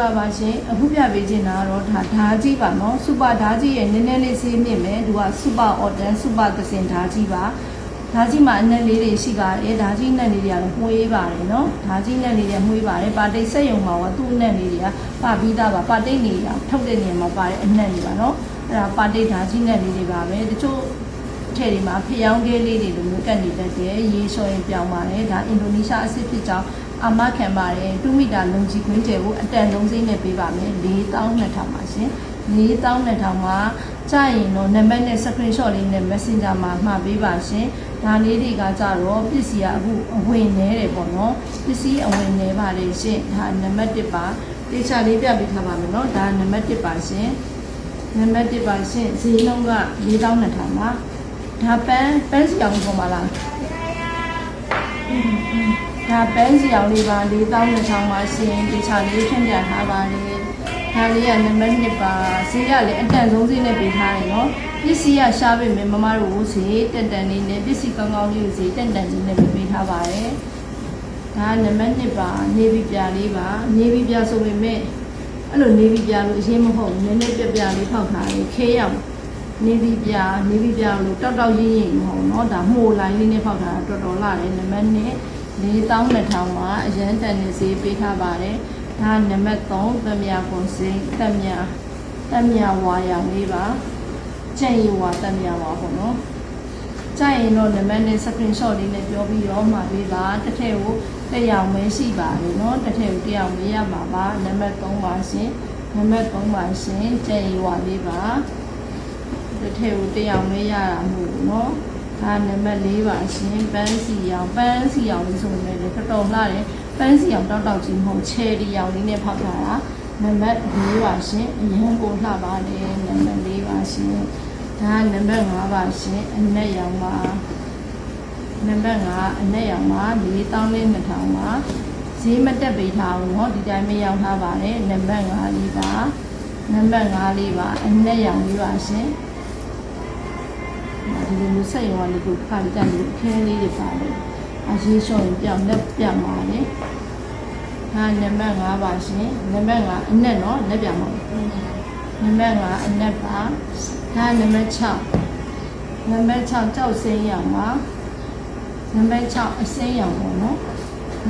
္ဂလာပါရှင်အခုပြပေးချင်တာကတော့ဒါဓာကြီးပါနော်စူပါဓာကြီးရဲ့နည်းနည်းလေးဆေးမြင့်မယ်သူကစူပါအော်တန်စူပါသစင်ဓာကြီးပါဓာကြီးမှာအနက်လေးတွေရှိပါတယ်ဓာကြီးနက်လေးတွေကလည်းမှုေးပါတယ်နော်ဓာကြီးနက်လေးတွေမှုေးပါတယ်ပါတိတ်ဆက်ယုံမှာကသူ့အနက်လေးတွေကပါပြီးသားပါပါတိတ်နေတာထုတ်တဲ့နေရာမှာပါတဲ့အနက်လေးပါနော်အဲ့ဒါပါတိတ်ဓာကြီးနက်လေးတွေပါပဲတချို့ထဲဒီမှာဖျောင်းကလေးလေးတွေလိုမျိုးကတ်နေတတ်တယ်ရေလျှော်ရင်ပြောင်းပါတယ်ဒါအင်ဒိုနီးရှားအစ်စ်ဖြစ်ကြောင်း အာမခံပါတယ်2မီတာလုံကြီးခွင်းကျယ်ကိုအတန်လုံးစိမ့်နဲ့ပေးပါမယ်4200ပါရှင်4200မှာကြာရင်တော့နံပါတ်နဲ့ screenshot လေးနဲ့ Messenger မှာမှာပေးပါရှင်ဒါလေးတွေကကြတော့ပစ္စည်းကအခုအဝင်နေတယ်ပေါ့နော်ပစ္စည်းအဝင်နေပါတယ်ရှင်ဒါနံပါတ်1ပါတေချာလေးပြပေးထားပါမယ်နော်ဒါနံပါတ်1ပါရှင်နံပါတ်1ပါရှင်ဈေးနှုန်းက4200ပါဒါပန်းပန်းစီအောင်ပုံပါလား ဒါပန်းစီအောင်လေးပါ4200ပါရှင်တေချာလေးဖြန့်ပြထားပါတယ်ဒါလေးကနံပါတ်1ပါဈေးကလည်းအတန်ဆုံးဈေးနဲ့ပေးထားတယ်နော်ပစ္စည်းကရှားပေမဲ့မမတို့ကိုဈေးတက်တန်လေးနဲ့ပစ္စည်းကောင်းကောင်းလေးကိုဈေးတက်တန်လေးနဲ့ပေးထားပါတယ်ဒါနံပါတ်1ပါနေပြီပြလေးပါနေပြီပြဆိုပေမဲ့အဲ့လိုနေပြီပြလို့အရင်မဟုတ်ဘူးနည်းနည်းပြပြလေးဖောက်ထားတယ်ခဲရောက်နေပြီပြနေပြီပြလို့တောက်တောက်ရင်းရင်းမဟုတ်เนาะဒါမှုလိုင်းလေးနဲ့ဖောက်ထားတာတော်တော်လာတယ်နံပါတ်1 4200မှာအရန်တန်နေဈေးပေးထားပါတယ်။ဒါနံပါတ်3သမယာကုန်စင်းသမယာသမယာဝါရောင်လေးပါ။ကျန်ရီဝါသမယာဝါပေါ့နော်။ကျန်ရင်တော့နံပါတ်နဲ့ screenshot လေးနဲ့ပြောပြီးရောမှာပေးပါ။တစ်ထည့်ကိုတစ်ယောက်မဲရှိပါတယ်နော်။တစ်ထည့်ကိုတစ်ယောက်မဲရမှာပါ။နံပါတ်3ပါရှင်။နံပါတ်3ပါရှင်။ကျန်ရီဝါလေးပါ။တစ်ထည့်ကိုတစ်ယောက်မဲရတာမို့နော်။ ဒါနံပါတ်၄ပါရှင်ပန်းစီရောင်ပန်းစီရောင်လေးဆိုရင်လည်းတော်တော်လှတယ်ပန်းစီရောင်တောက်တောက်ကြီးမဟုတ်ချယ်ရီရောင်လေးနဲ့ဖောက်ထားတာနံပါတ်၄ပါရှင်အရင်ကိုလှပါတယ်နံပါတ်၄ပါရှင်ဒါနံပါတ်5ပါရှင်အနက်ရောင်ပါနံပါတ်5အနက်ရောင်ပါ4200ပါဈေးမတက်ပေးထားဘူးเนาะဒီတိုင်းမရောင်းထားပါတယ်နံပါတ်5လေးပါနံပါတ်5လေးပါအနက်ရောင်လေးပါရှင် ဒီလိုမျိုးဆက်ရောလည်းကိုခါလိုက်တယ်လို့ခင်းလေးတွေပါတယ်အရေးရှော့ရင်ပြောင်းလက်ပြမှာလေဟာနံပါတ်5ပါရှင်နံပါတ်5အနက်နော်လက်ပြမှာနံပါတ်5အနက်ပါဒါနံပါတ်6နံပါတ်6ကြောက်စင်းရောင်ပါနံပါတ်6အစင်းရောင်ပေါ့နော်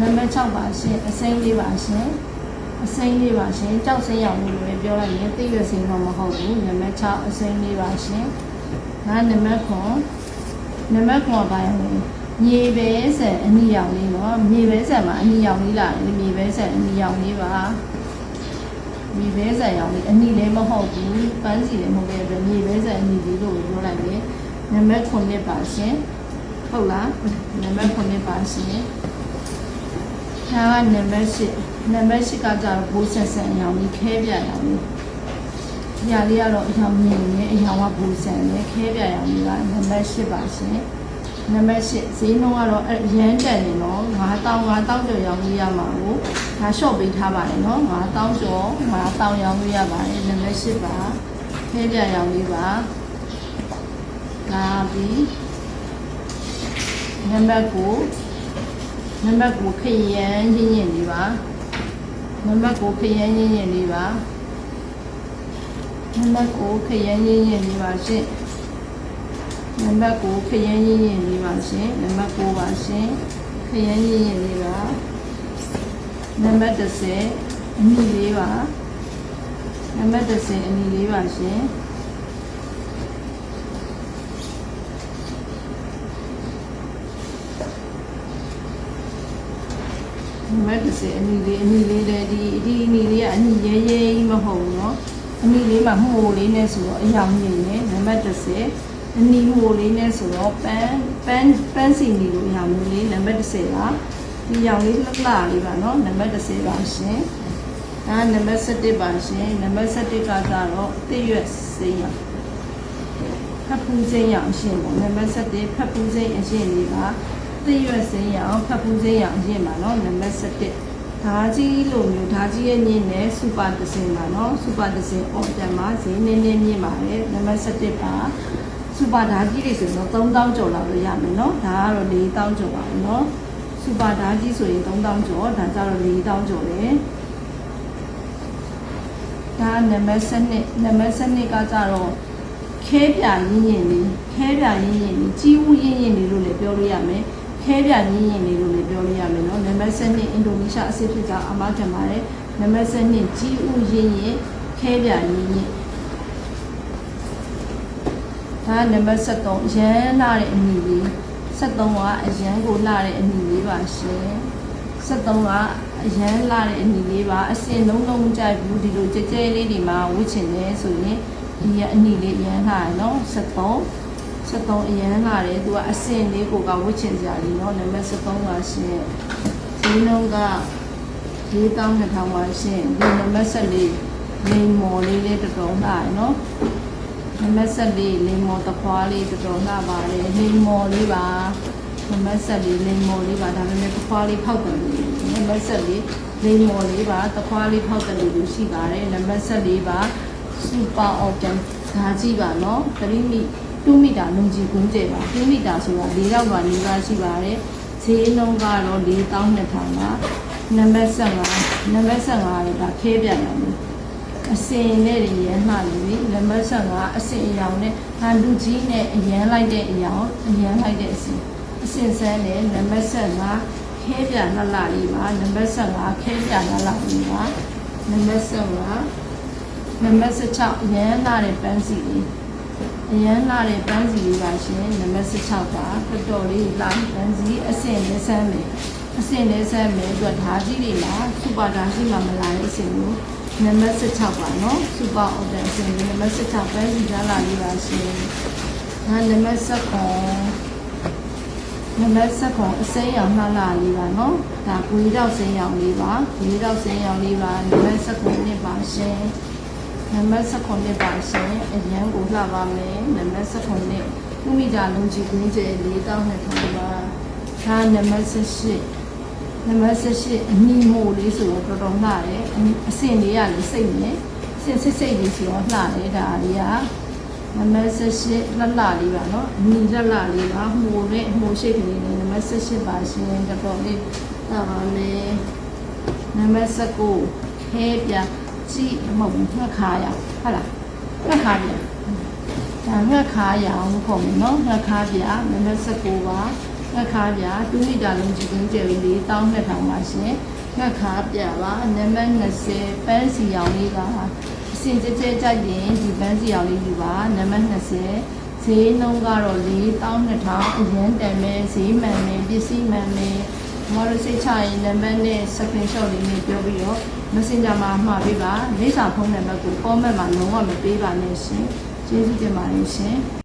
နံပါတ်6ပါရှင်အစိမ်းလေးပါရှင်အစိမ်းလေးပါရှင်ကြောက်စိမ်းရောင်လို့လည်းပြောလိုက်ရင်သိရစိမ်းတော့မဟုတ်ဘူးနံပါတ်6အစိမ်းလေးပါရှင် ဒါနံပါတ်9နံပါတ်9ပါရင်မြေပဲဆန်အနီရောင်လေးနော်မြေပဲဆန်မှာအနီရောင်လေးလာတယ်မြေပဲဆန်အနီရောင်လေးပါမြေပဲဆန်ရောင်လေးအနီလည်းမဟုတ်ဘူးပန်းစီလည်းမဟုတ်တဲ့အတွက်မြေပဲဆန်အနီလေးလို့ပြောလိုက်တယ်နံပါတ်9ပါရှင်ဟုတ်လားနံပါတ်9ပါရှင်ဒါကနံပါတ်10နံပါတ်10ကကြတော့ဘိုးဆက်ဆန်ရောင်လေးခဲပြရောင်လေး ဒီဟာလေးကတော့အရောင်မြင်နေအရောင်ကဘိုးဆန်နဲ့ခဲပြရောင်လေးကနံပါတ်10ပါရှင်နံပါတ်8ဈေးနှုန်းကတော့အရန်တန်နေနော်9000 9000ကျော်ရောင်းလို့ရမှာကိုဒါ short ပေးထားပါတယ်နော်9000ကျော်9000ရောင်းလို့ရပါတယ်နံပါတ်8ပါခဲပြရောင်လေးပါဒါပြီးနံပါတ်9နံပါတ်9ခရမ်းရင်းရင်းလေးပါနံပါတ်9ခရမ်းရင်းရင်းလေးပါ နံပါတ်9ခရမ်းရင်းရင်းလေးပါရှင့်နံပါတ်9ခရမ်းရင်းရင်းလေးပါရှင်နံပါတ်9ပါရှင်ခရမ်းရင်းရင်းလေးပါနံပါတ်10အနီလေးပါနံပါတ်10အနီလေးပါရှင်နံပါတ်10အနီလေးအနီလေးလည်းဒီဒီအနီလေးကအနီရဲရဲကြီးမဟုတ်ဘူးเนาะ အနီလေးမှာမှုလေးနဲ့ဆိုတော့အယောင်ညင်နေနံပါတ်30အနီမှုလေးနဲ့ဆိုတော့ပန်းပန်းပန်းစီနီလိုအယောင်မျိုးလေးနံပါတ်30ပါဒီအယောင်လေးလှလှလေးပါနော်နံပါတ်30ပါရှင်ဒါနံပါတ်17ပါရှင်နံပါတ်17ကကြတော့အစ်ရွက်စိမ်းရဖတ်ပူးစိမ်းရအရှင်ပေါ့နံပါတ်17ဖတ်ပူးစိမ်းအရှင်လေးပါအစ်ရွက်စိမ်းရဖတ်ပူးစိမ်းရအရှင်ပါနော်နံပါတ်17 ဓာကြီးလိုမျိုးဓာကြီးရဲ့ညင်းနဲ့စူပါဒဇင်ပါနော်စူပါဒဇင်အော်တန်မှာဈေးနည်းနည်းမြင့်ပါတယ်နံပါတ်7ပါစူပါဓာကြီးတွေဆိုတော့3000ကျော်လောက်လို့ရမယ်နော်ဒါကတော့4000ကျော်ပါနော်စူပါဓာကြီးဆိုရင်3000ကျော်ဒါကြတော့4000ကျော်တယ်ဒါနံပါတ်7နံပါတ်7ကကြတော့ခဲပြရင်းရင်လေးခဲပြရင်းရင်လေးကြီးဝူးရင်းရင်လေးလို့လည်းပြောလို့ရမယ် ခဲပြရင်းရင်လေးလို့လည်းပြောလို့ရမယ်နော်နံပါတ်7အင်ဒိုနီးရှားအစစ်ဖြစ်တာအမထင်ပါတယ်နံပါတ်7ကြီးဦးရင်းရင်ခဲပြရင်းရင်ဒါကနံပါတ်73ရမ်းလာတဲ့အမီလေး73ကအရန်ကိုလာတဲ့အမီလေးပါရှင်73ကအရန်လာတဲ့အမီလေးပါအစင်လုံးလုံးကြိုက်ဘူးဒီလိုကြဲကြဲလေးတွေမှာဝှချင်တယ်ဆိုရင်ဒီကအနီလေးအရန်လာရနော်73 73အရန်လာတယ်သူကအစင်လေးကိုကဝှချင်ကြတယ်နော်နံပါတ်73ပါရှင်ဒီလုံးက4200ပါရှင်ဒီနံပါတ်14လိမ်မော်လေးလေးတော်တော်လာရနော်နံပါတ်7လေးလိမ်မော်တခွားလေးတော်တော်လှပါတယ်လိမ်မော်လေးပါနံပါတ်7လေးလိမ်မော်လေးပါဒါပေမဲ့တခွားလေးဖောက်တယ်လို့နံပါတ်7လေးလိမ်မော်လေးပါတခွားလေးဖောက်တယ်လို့ရှိပါတယ်နံပါတ်7လေးပါစူပါအော်ဂန်ဓာကြီးပါနော်3မီ 2မီတာလုံကြီးကွင်းကျဲပါ2မီတာဆိုတာ၄ရောက်ပါနေပါရှိပါတယ်ဈေးနှုန်းကတော့4200ပါနံပါတ်15နံပါတ်15လေးပါခဲပြန်တယ်အစင်နဲ့ရရမ်းမှလို့ပြီလက်မဆက်ကအစင်အယောင်နဲ့ဟန်လူကြီးနဲ့အရန်လိုက်တဲ့အယောင်အရန်လိုက်တဲ့အစင်အစင်ဆန်းနဲ့လက်မဆက်ကခဲပြလှလှလေးပါလက်မဆက်ကခဲပြလှလှလေးပါလက်မဆက်ကလက်မဆက်6အရန်လာတဲ့ပန်းစီလေး အရန်လာတဲ့ပန်းစီလေးပါရှင်လက်မဆက်6ပါတော်တော်လေးလာပန်းစီအစင်နဲ့ဆန်းမယ်အစင်နဲ့ဆန်းမယ်အတွက်ဓာကြီးတွေမှာစူပါဓာကြီးမှာမလာတဲ့အစင်ကိုနံပါတ်16ပါနော်စူပါအော်ဒန်ဆင်နံပါတ်16ပဲစီထားလာလေးပါရှင်ဒါနံပါတ်19နံပါတ်19အစိမ်းရောင်လှလာလေးပါနော်ဒါဂွေတော့စိမ်းရောင်လေးပါဂွေတော့စိမ်းရောင်လေးပါနံပါတ်19နှစ်ပါရှင် နံပါတ်19နှစ်ပါရှင်အရန်ကိုလှပါမယ်နံပါတ်19နှစ်ဥမိတာလုံးကြီးကွင်းကျဲလေးတောင်းနှစ်ထောင်ပါဒါနံပါတ်18နံပါတ်18အနီမို့လေးဆိုတော့တော်တော်လှတယ်အနီအစင်လေးကလည်းစိတ်နဲ့စင်စစ်စိတ်လေးဆိုတော့လှတယ်ဒါလေးကနံပါတ်18လှလှလေးပါနော်အနီလှလှလေးပါမှုနဲ့မှုရှိတ်ကလေးနဲ့နံပါတ်18ပါရှင်တော်တော်လေးလှပါမယ်နံပါတ်19ခဲပြ ကြည့်မဟုတ်ဘူးငှက်ခါရဟုတ်လားငှက်ခါပြဒါငှက်ခါရအောင်လို့ခေါ်မယ်နော်ငှက်ခါပြနံပါတ်19ပါငှက်ခါပြ2မီတာလုံးကြည့်ကွင်းကျယ်ပြီး4200ပါရှင်ငှက်ခါပြပါနံပါတ်20ပန်းစီရောင်လေးကအစင်ကြဲကြဲကြိုက်ရင်ဒီပန်းစီရောင်လေးယူပါနံပါတ်20ဈေးနှုန်းကတော့4200အရင်တန်မဲ့ဈေးမှန်မယ်ပစ္စည်းမှန်မယ်မတော်စိတ်ချရင်နံပါတ်နဲ့ screenshot လေးနဲ့ပြောပြီးတော့ Messenger မှာမှာပေးပါလိပ်စာဖုန်းနံပါတ်ကို comment မှာလုံးဝမပေးပါနဲ့ရှင်ကျေးဇူးတင်ပါတယ်ရှင်